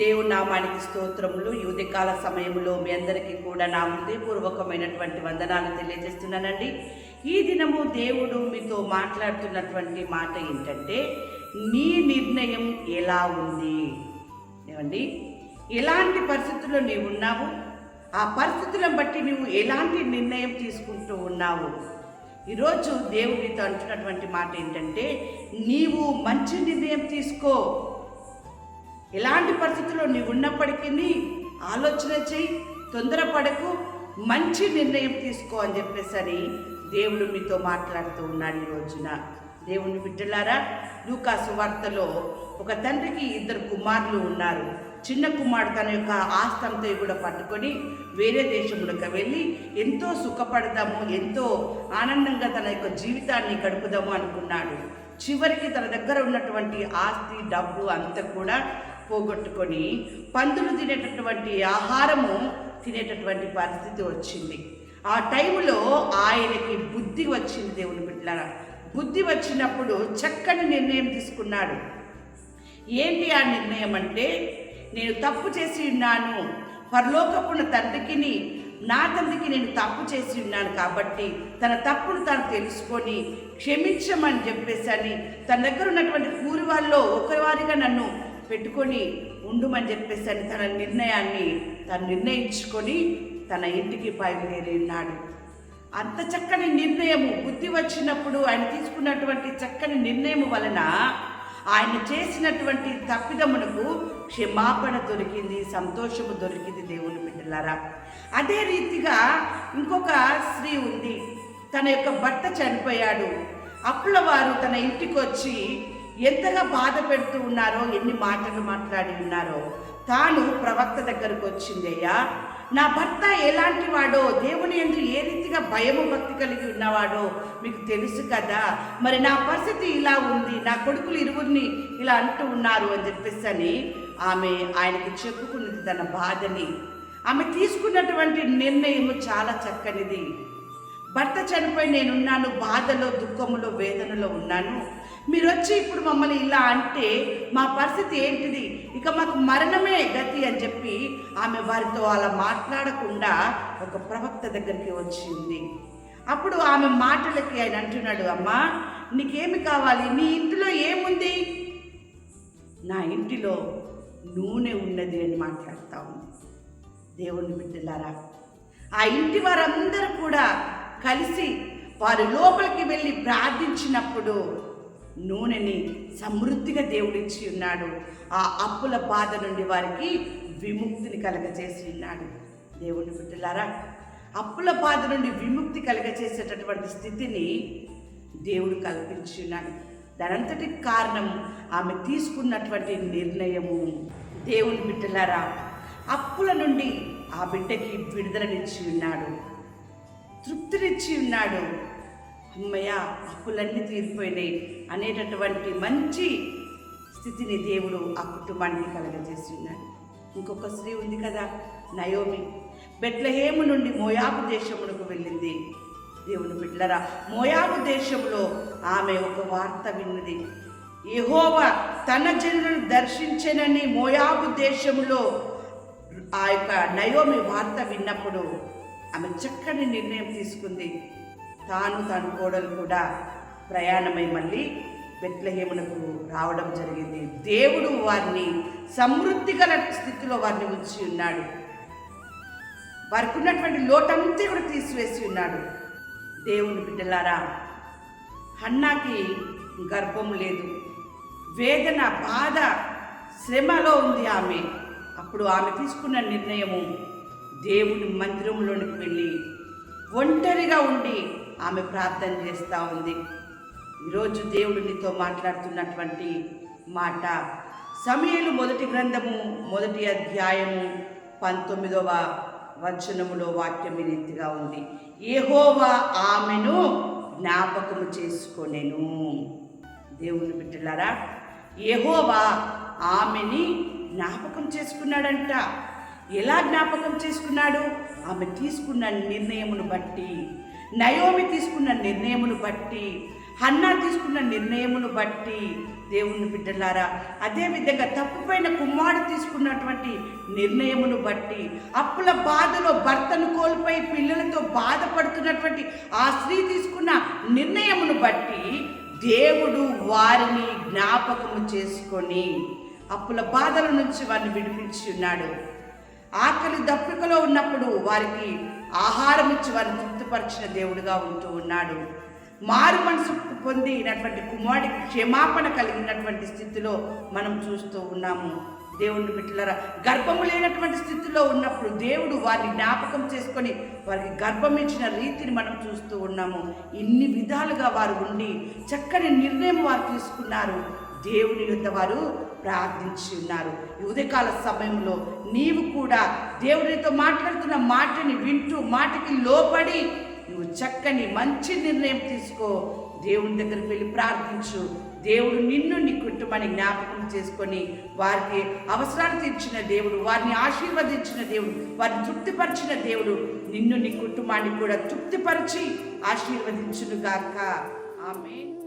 దేవుని నామానికి స్తోత్రములు. యువతికాల సమయంలో మీ అందరికీ కూడా నా హృదయపూర్వకమైనటువంటి వందనాలు తెలియజేస్తున్నానండి. ఈ దినము దేవుడు మీతో మాట్లాడుతున్నటువంటి మాట ఏంటంటే నీ నిర్ణయం ఎలా ఉంది? ఏమండి? ఎలాంటి పరిస్థితుల్లో నీవు ఉన్నావు? ఆ పరిస్థితులను బట్టి నువ్వు ఎలాంటి నిర్ణయం తీసుకుంటూ ఉన్నావు? ఈరోజు దేవుడితో అంటున్నటువంటి మాట ఏంటంటే నీవు మంచి నిర్ణయం తీసుకో. ఎలాంటి పరిస్థితుల్లో నీవు ఉన్నప్పటికీ ఆలోచన చేయి తొందరపడకు మంచి నిర్ణయం తీసుకో అని చెప్పేసరి దేవుడు మీతో మాట్లాడుతూ ఉన్నాడు ఈ రోజున. దేవుని బిడ్డలారా లూకాసు వార్తలో ఒక తండ్రికి ఇద్దరు కుమారులు ఉన్నారు. చిన్న కుమారుడు తన యొక్క ఆస్తంతో కూడా పట్టుకొని వేరే దేశములకు వెళ్ళి ఎంతో సుఖపడదాము ఎంతో ఆనందంగా తన యొక్క జీవితాన్ని గడుపుదాము అనుకున్నాడు. చివరికి తన దగ్గర ఉన్నటువంటి ఆస్తి డబ్బు అంతా కూడా పోగొట్టుకొని పందులు తినేటటువంటి ఆహారము తినేటటువంటి పరిస్థితి వచ్చింది. ఆ టైంలో ఆయనకి బుద్ధి వచ్చింది దేవుని బిడ్డలారా. బుద్ధి వచ్చినప్పుడు చక్కని నిర్ణయం తీసుకున్నాడు. ఏంటి ఆ నిర్ణయం అంటే నేను తప్పు చేసి ఉన్నాను పరలోకపున్న తండ్రికిని నా తండ్రికి నేను తప్పు చేసి ఉన్నాను కాబట్టి తన తప్పును తాను తెలుసుకొని క్షమించమని చెప్పేసి అని తన దగ్గర ఉన్నటువంటి కూలి వాళ్ళలో ఒకవారిగా నన్ను పెట్టుకొని ఉండుమని చెప్పేసి అని తన నిర్ణయాన్ని తను నిర్ణయించుకొని తన ఇంటికి బయలుదేరి ఉన్నాడు అంత చక్కని నిర్ణయము బుద్ధి వచ్చినప్పుడు ఆయన తీసుకున్నటువంటి చక్కని నిర్ణయం వలన ఆయన చేసినటువంటి తప్పిదమునకు క్షమాపణ దొరికింది సంతోషము దొరికింది దేవుని బిడ్డలారా. అదే రీతిగా ఇంకొక స్త్రీ ఉంది. తన యొక్క భర్త చనిపోయాడు. అప్పుల వారు తన ఇంటికి వచ్చి ఎంతగా బాధ పెడుతూ ఉన్నారో ఎన్ని మాటలు మాట్లాడి ఉన్నారో తాను ప్రవక్త దగ్గరకు వచ్చిందయ్యా నా భర్త ఎలాంటి వాడో దేవుని ఎందు ఏ రీతిగా భయము భక్తి కలిగి ఉన్నవాడో మీకు తెలుసు కదా. మరి నా పరిస్థితి ఇలా ఉంది నా కొడుకులు ఇరువురిని ఇలా అంటూ ఉన్నారు అని చెప్పేసి అని ఆమె ఆయనకు చెప్పుకున్నది తన బాధని. ఆమె తీసుకున్నటువంటి నిర్ణయం చాలా చక్కనిది. భర్త చనిపోయి నేనున్నాను బాధలో దుఃఖములో వేదనలో ఉన్నాను. మీరు వచ్చి ఇప్పుడు మమ్మల్ని ఇలా అంటే మా పరిస్థితి ఏంటిది? ఇక మాకు మరణమే గతి అని ఆమె వారితో అలా మాట్లాడకుండా ఒక ప్రవక్త దగ్గరికి వచ్చింది. అప్పుడు ఆమె మాటలకి ఆయన అంటున్నాడు అమ్మా నీకేమి కావాలి? నీ ఇంటిలో ఏముంది? నా ఇంటిలో నూనె ఉన్నది అని మాట్లాడుతూ ఉంది. దేవుని బిడ్డలారా ఆ ఇంటి వారందరూ కూడా కలిసి వారి లోపలికి వెళ్ళి ప్రార్థించినప్పుడు నూనెని సమృద్ధిగా దేవుడిచ్చి ఉన్నాడు. ఆ అప్పుల బాధ నుండి వారికి విముక్తిని కలగజేసి ఉన్నాడు. దేవుని బిడ్డలారా అప్పుల బాధ నుండి విముక్తి కలగజేసేటటువంటి స్థితిని దేవుడు కల్పించి ఉన్నాడు. దానంతటి కారణం ఆమె తీసుకున్నటువంటి నిర్ణయము. దేవుని బిడ్డలారా అప్పుల నుండి ఆ బిడ్డకి విడుదలనిచ్చి ఉన్నాడు. తృప్తినిచ్చి ఉన్నాడు. అమ్మయ్య అప్పులన్నీ తీరిపోయినాయి అనేటటువంటి మంచి స్థితిని దేవుడు ఆ కుటుంబానికి కలగజేసి ఉన్నాడు ఇంకొక స్త్రీ ఉంది కదా నయోమి. బెట్లహేము నుండి మోయాబు దేశమునకు వెళ్ళింది. దేవుని బిడ్డలరా మోయాబు దేశంలో ఆమె ఒక వార్త విన్నది. యెహోవా తన జనులను దర్శించనని మోయాబు దేశంలో ఆ యొక్క నయోమి వార్త విన్నప్పుడు ఆమె చక్కని నిర్ణయం తీసుకుంది. తాను తన కోడలు కూడా ప్రయాణమై మళ్ళీ బెత్లహేమునకు రావడం జరిగింది. దేవుడు వారిని సమృద్ధి గల స్థితిలో వారిని ఉంచి ఉన్నాడు. వారికి ఉన్నటువంటి లోటంతా కూడా తీసివేసి ఉన్నాడు. దేవుని బిడ్డలారా హన్నాకి గర్భం లేదు. వేదన బాధ శ్రమలో ఉంది ఆమె. అప్పుడు ఆమె తీసుకున్న నిర్ణయము దేవుని మందిరంలోనికి వెళ్ళి ఒంటరిగా ఉండి ఆమె ప్రార్థన చేస్తూ ఉంది. ఈరోజు దేవుడు నీతో మాట్లాడుతున్నటువంటి మాట. సమయలు మొదటి గ్రంథము మొదటి అధ్యాయము పంతొమ్మిదవ వచనములో వాక్యం రీతిగా ఉంది. ఏహోవా ఆమెను జ్ఞాపకము చేసుకొనెను. దేవుని బిడ్డలారా ఏహోవా ఆమెని జ్ఞాపకం చేసుకున్నాడంట. ఎలా జ్ఞాపకం చేసుకున్నాడు? ఆమె తీసుకున్న నిర్ణయమును బట్టి నయోమి తీసుకున్న నిర్ణయమును బట్టి హన్నా తీసుకున్న నిర్ణయమును బట్టి దేవుని బిడ్డలారా అదేవిధంగా తప్పుపైన కుమారుడు తీసుకున్నటువంటి నిర్ణయమును బట్టి అప్పుల బాధలో భర్తను కోల్పోయి పిల్లలతో బాధపడుతున్నటువంటి ఆ స్త్రీ తీసుకున్న నిర్ణయమును బట్టి దేవుడు వారిని జ్ఞాపకము చేసుకొని అప్పుల బాధల నుంచి వారిని విడిపించి ఉన్నాడు. ఆకలి దప్పికలో ఉన్నప్పుడు వారికి ఆహారం ఇచ్చి వారిని తృప్తిపరిచిన దేవుడుగా ఉంటూ ఉన్నాడు. మారు మనసు పొందినటువంటి కుమారుడికి క్షమాపణ కలిగినటువంటి స్థితిలో మనం చూస్తూ ఉన్నాము. దేవుని బిట్లరా గర్భము లేనటువంటి స్థితిలో ఉన్నప్పుడు దేవుడు వారిని జ్ఞాపకం చేసుకొని వారికి గర్భం ఇచ్చిన రీతిని మనం చూస్తూ ఉన్నాము. ఇన్ని విధాలుగా వారు ఉండి చక్కని నిర్ణయం వారు తీసుకున్నారు. దేవుని యొద్ద వారు ప్రార్థించి ఉన్నారు. ఉదయకాల సమయంలో నీవు కూడా దేవునితో మాట్లాడుతున్న మాటని వింటూ మాటకి లోపడి నువ్వు చక్కని మంచి నిర్ణయం తీసుకో. దేవుని దగ్గరికి వెళ్ళి ప్రార్థించు. దేవుడు నిన్ను నీ కుటుంబాన్ని జ్ఞాపకం చేసుకొని వారికి అవసరాలు తీర్చిన దేవుడు వారిని ఆశీర్వదించిన దేవుడు వారిని తృప్తిపరిచిన దేవుడు నిన్ను నీ కుటుంబాన్ని కూడా తృప్తిపరిచి ఆశీర్వదించును గాక. ఆమె